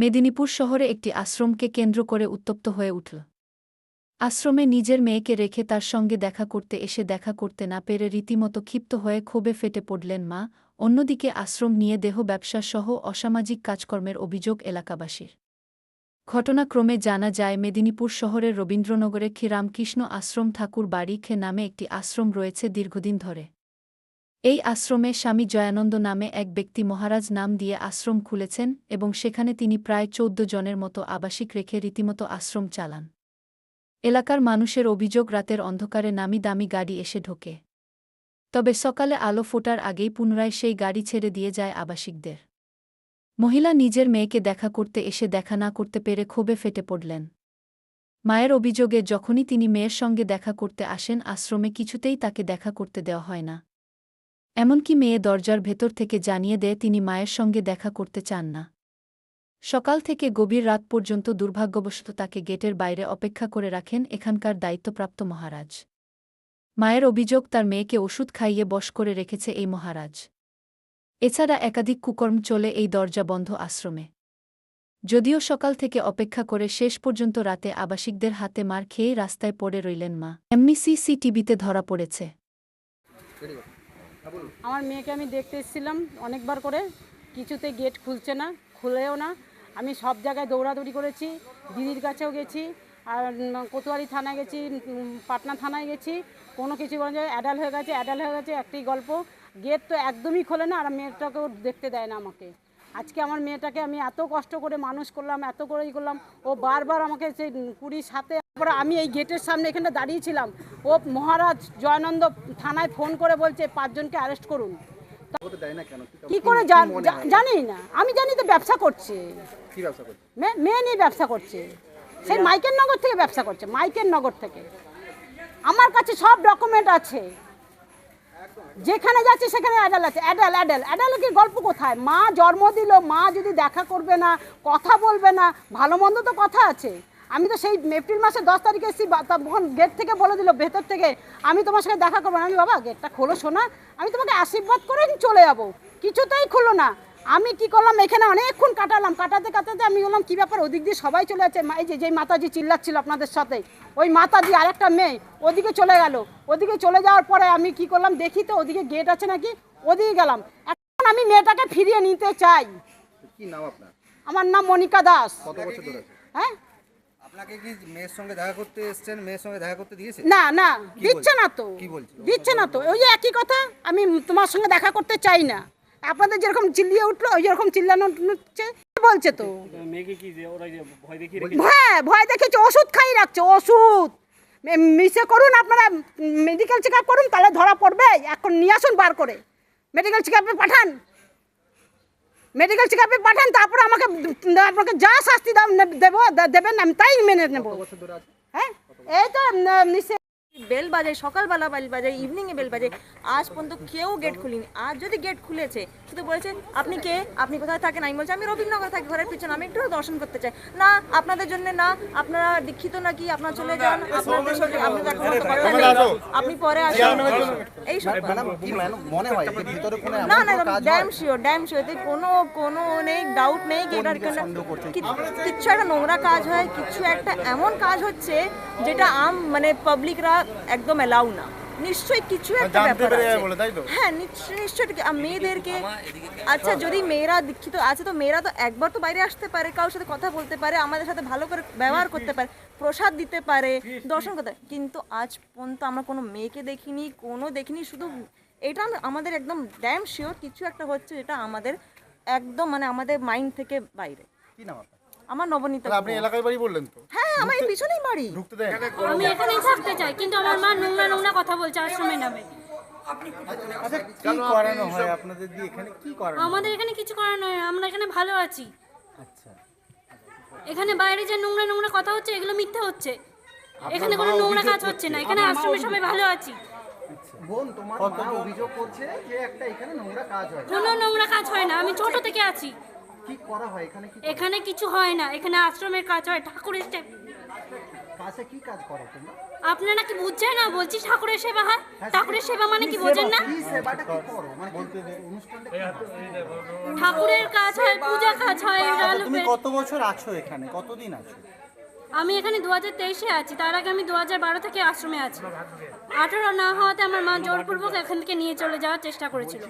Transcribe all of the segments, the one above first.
মেদিনীপুর শহরে একটি আশ্রমকে কেন্দ্র করে উত্তপ্ত হয়ে উঠল। আশ্রমে নিজের মেয়েকে রেখে তার সঙ্গে দেখা করতে এসে দেখা করতে না পেরে রীতিমতো ক্ষিপ্ত হয়ে ক্ষোভে ফেটে পড়লেন মা, অন্যদিকে আশ্রম নিয়ে দেহ ব্যবসা সহ অসামাজিক কাজকর্মের অভিযোগ এলাকাবাসীর। ঘটনাক্রমে জানা যায়, মেদিনীপুর শহরের রবীন্দ্রনগরে ক্ষীরামকৃষ্ণ আশ্রম ঠাকুর বাড়ি খে নামে একটি আশ্রম রয়েছে দীর্ঘদিন ধরে। এই আশ্রমে স্বামী জয়ানন্দ নামে এক ব্যক্তি মহারাজ নাম দিয়ে আশ্রম খুলেছেন এবং সেখানে তিনি প্রায় চৌদ্দ জনের মতো আবাসিক রেখে রীতিমতো আশ্রম চালান। এলাকার মানুষের অভিযোগ রাতের অন্ধকারে নামি দামি গাড়ি এসে ঢোকে। তবে সকালে আলো ফোটার আগেই পুনরায় সেই গাড়ি ছেড়ে দিয়ে যায় আবাসিকদের। মহিলা নিজের মেয়েকে দেখা করতে এসে দেখা না করতে পেরে ক্ষোভে ফেটে পড়লেন। মায়ের অভিযোগে যখনই তিনি মেয়ের সঙ্গে দেখা করতে আসেন, আশ্রমে কিছুতেই তাকে দেখা করতে দেওয়া হয় না। এমনকি মেয়ে দরজার ভেতর থেকে জানিয়ে দেয় তিনি মায়ের সঙ্গে দেখা করতে চান না। সকাল থেকে গভীর রাত পর্যন্ত দুর্ভাগ্যবশত তাকে গেটের বাইরে অপেক্ষা করে রাখেন এখানকার দায়িত্বপ্রাপ্ত মহারাজ। মায়ের অভিযোগ, তার মেয়েকে ওষুধ খাইয়ে বশ করে রেখেছে এই মহারাজ। এছাড়া একাধিক কুকর্ম চলে এই দরজা বন্ধ আশ্রমে। যদিও সকাল থেকে অপেক্ষা করে শেষ পর্যন্ত রাতে আবাসিকদের হাতে মার খেয়ে রাস্তায় পড়ে রইলেন মা। এমনি সিসিটিভিতে ধরা পড়েছে। আমার মেয়েকে আমি দেখতে এসেছিলাম অনেকবার করে কিছুতে গেট খুলছে না খুলেও না। আমি সব জায়গায় দৌড়াদৌড়ি করেছি দিদির কাছেও গেছি আর উম, কোতোয়ালি থানায় গেছি পাটনা থানায় গেছি কোনো কিছু বলা অ্যাডাল হয়ে গেছে অ্যাডাল হয়ে গেছে একটাই গল্প। গেট তো একদমই খোলে না আর মেয়েটাকেও দেখতে দেয় না আমাকে। আজকে আমার মেয়েটাকে আমি এত কষ্ট করে মানুষ করলাম এত করে ই করলাম ও বারবার আমাকে সেই কুড়ির সাথে আমি এই গেটের সামনে এখানে দাঁড়িয়েছিলাম ও মহারাজ জয়ানন্দ থানায় ফোন করে বলছে পাঁচজনকে অ্যারেস্ট করুন। কি করে জান- না। আমি জানি তো ব্যবসা করছে। মেয়ে নিয়ে ব্যবসা করছে। সেই মাইকের নগর থেকে ব্যবসা করছে মাইকের নগর থেকে। আমার কাছে সব ডকুমেন্ট আছে। যেখানে যাচ্ছে সেখানে অ্যাডাল আছে। অ্যাডাল অ্যাডাল অ্যাডাল কি গল্প কোথায়? মা জন্ম দিল মা যদি দেখা করবে না কথা বলবে না ভালো মন্দ তো কথা আছে। আমি তো সেই এপ্রিল মাসে দশ তারিখে এসেছি তখন গেট থেকে বলে দিল ভেতর থেকে আমি তোমার সঙ্গে দেখা করব না। আমি বাবা গেটটা খোলো শোনা আমি তোমাকে আশীর্বাদ করে চলে যাব। কিছুতেই খুলো না। আমি কি করলাম এখানে অনেকক্ষণ কাটালাম। কাটাতে কাটাতে আমি বললাম কী ব্যাপার ওদিক দিয়ে সবাই চলে যাচ্ছে? মা- এই যে যেই মাতাজি চিল্লাচ্ছিল আপনাদের সাথে ওই মাতাজি আর একটা মেয়ে ওদিকে চলে গেল। ওদিকে চলে যাওয়ার পরে আমি কি করলাম দেখি তো ওদিকে গেট আছে নাকি? ওদিকে গেলাম। এখন আমি মেয়েটাকে ফিরিয়ে নিতে চাই। কি নাম আপনার? আমার নাম মনিকা দাস। কত বছর ধরে? হ্যাঁ? আপনাকে কি মেয়ের সঙ্গে দেখা করতে এসেছেন? মেয়ের সঙ্গে দেখা করতে দিয়েছে? না না দিচ্ছে না তো। কি বলছে? দিচ্ছে না তো। ওই যে একই কথা আমি তোমার সঙ্গে দেখা করতে চাই না। আপনাদের যেরকম চিল্লিয়ে উঠল ওই যেরকম চিল্লানো হচ্ছে বলছে তো? মেয়েকে কি যে ওরা যে ভয় দেখিয়ে হ্যাঁ ভয় দেখেছে ওষুধ খাই রাখছে ওষুধ। মিশে করুন আপনারা মেডিকেল চেক আপ করুন তাহলে ধরা পড়বে। এখন নিয়ে আসুন বার করে। মেডিকেল চেক আপে পাঠান। মেডিকেল চেকআপে পাঠান তারপরে আমাকে আপনাকে যা শাস্তি দাম দেবো দেবেন আমি তাই মেনে নেব। হ্যাঁ? এই তো উম, নিশ্চয় বেল বাজে সকালবেলা বেল বাজে ইভিনিংয়ে বেল বাজে আজ পর্যন্ত কেউ গেট খুলিনি। আজ যদি গেট খুলেছে শুধু বলেছে আপনি কে? আপনি কোথায় থাকেন? আমি বলছি আমি রবীন্দ্রনগর থাকি ঘরের পিছনে। আমি একটু দর্শন করতে চাই। না আপনাদের জন্য না। আপনারা দীক্ষিত নাকি? আপনারা চলে যান। আপনাদের সাথে আপনাদের অত কথা নেই। আপনি পরে আসুন। এই সব মনে হয় যে ভিতরে কোনো না না ড্যাম শিওর ড্যাম শিওর কোনো কোনো নেই ডাউট নেই কিচ্ছু একটা নোংরা কাজ হয় কিছু একটা এমন কাজ হচ্ছে যেটা আম মানে পাবলিকরা একদম এলাউ না। নিশ্চয়ই কিছু একটা ব্যাপার আছে। হ্যাঁ নিশ্চয়ই নিশ্চয়ই মেয়েদেরকে আচ্ছা যদি মেয়েরা দীক্ষিত আছে তো মেয়েরা তো একবার তো বাইরে আসতে পারে কারোর সাথে কথা বলতে পারে আমাদের সাথে ভালো করে ব্যবহার করতে পারে প্রসাদ দিতে পারে দর্শন করতে কিন্তু আজ পর্যন্ত আমরা কোনো মেয়েকে দেখিনি কোনো দেখিনি শুধু এটা আম- আমাদের একদম ড্যাম শিওর কিছু একটা হচ্ছে যেটা আমাদের একদম মানে আমাদের মাইন্ড থেকে বাইরে। কি নাম আপনার? আমার নবনীতা আপনি এলাকায় বাড়ি বললেন তো? হ্যাঁ আমার পিছনেই বাড়ি। ঢুকতে দেয়। আমি এখানেই থাকতে চাই কিন্তু আমার মা নোংরা নোংরা কথা বলছে আশ্রমে নামে। আচ্ছা কি করানো হয় আপনাদের দিয়ে? এখানে কি করানো আমাদের এখানে কিছু করার নয় আমরা এখানে ভালো আছি। আচ্ছা। এখানে বাইরে যে নোংরা নোংরা কথা হচ্ছে এগুলো মিথ্যে হচ্ছে। এখানে কোনো নোংরা কাজ হচ্ছে না এখানে আশ্রমে সবাই ভালো আছি। বোন তোমার মা অভিযোগ করছে যে একটা এখানে নোংরা কাজ হয়। কোনো নোংরা কাজ হয় না আমি ছোট থেকে আছি। কি করা হয়? এখানে এখানে কিছু হয় না এখানে আশ্রমের কাজ হয় ঠাকুরের কাছে কি কাজ করো তোমরা? আপনারা কি বুঝছেন? না বলছি ঠাকুরের সেবা হয়। ঠাকুরের সেবা মানে কি বোঝেন না? কি সেবাটা কি করো? মানে অনুষ্ঠানটা ঠাকুরের কাজ হয় পূজা কাজ হয় আচ্ছা, তুমি কত বছর আছো এখানে? কতদিন আছো? আমি এখানে দু হাজার তেইশে আছি। তার আগে আমি দু হাজার বারো থেকে আশ্রমে আছি। আঠারো না হওয়াতে আমার মা জোরপূর্বক এখান থেকে নিয়ে চলে যাওয়ার চেষ্টা করেছিল।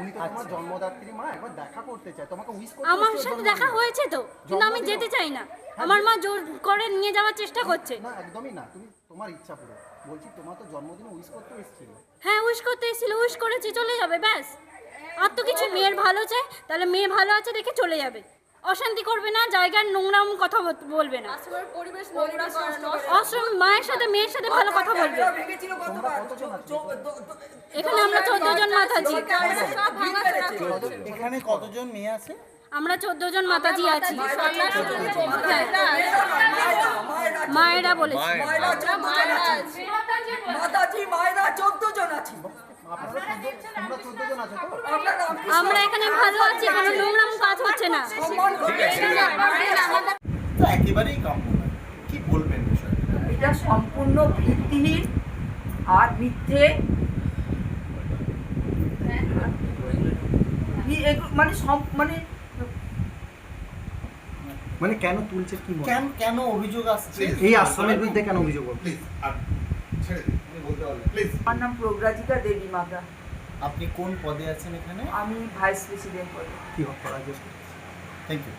উনি তো তোমার জন্মদাত্রী মা একবার দেখা করতে চায়। তোমাকে উইশ করতে আমার সাথে দেখা হয়েছে তো কিন্তু আমি যেতে চাই না। আমার মা জোর করে নিয়ে যাওয়ার চেষ্টা করছে। না একদমই না তুমি তোমার ইচ্ছা পুরো। বলছি তোমার তো জন্মদিনে উইশ করতে এসেছিল। হ্যাঁ উইশ করতে এসেছিল উইশ করেছি চলে যাবে ব্যাস। আর তো কিছু মেয়ের ভালো চাই তাহলে মেয়ে ভালো আছে দেখে চলে যাবে। অশান্তি করবে না জায়গার নোংরাম কথা বলবে না। আশ্রম মায়ের সাথে মেয়ের সাথে ভালো কথা বলবে। এখানে আমরা চোদ্দ জন মাতাজি। এখানে কতজন মেয়ে আছে? আমরা চোদ্দ জন মাতাজি আছি। হ্যাঁ। মায়েরা বলেছে। আমরা এখানে ভালো আছি কোনো নোংরাম কাজ হচ্ছে না। একেবারেই কি বলবেন এটা সম্পূর্ণ ভিত্তিহীন আর মিথ্যে। ই- মানে সম- মানে মানে কেন তুলছে কি কেন কেন অভিযোগ আসছে? এই আসামের বিরুদ্ধে কেন অভিযোগ প্লিজ আমার নাম প্রগ্রাজিকা দেবী মাতা। আপনি কোন পদে আছেন এখানে? আমি ভাইস প্রেসিডেন্ট পদে। কি করা যায় থ্যাংক ইউ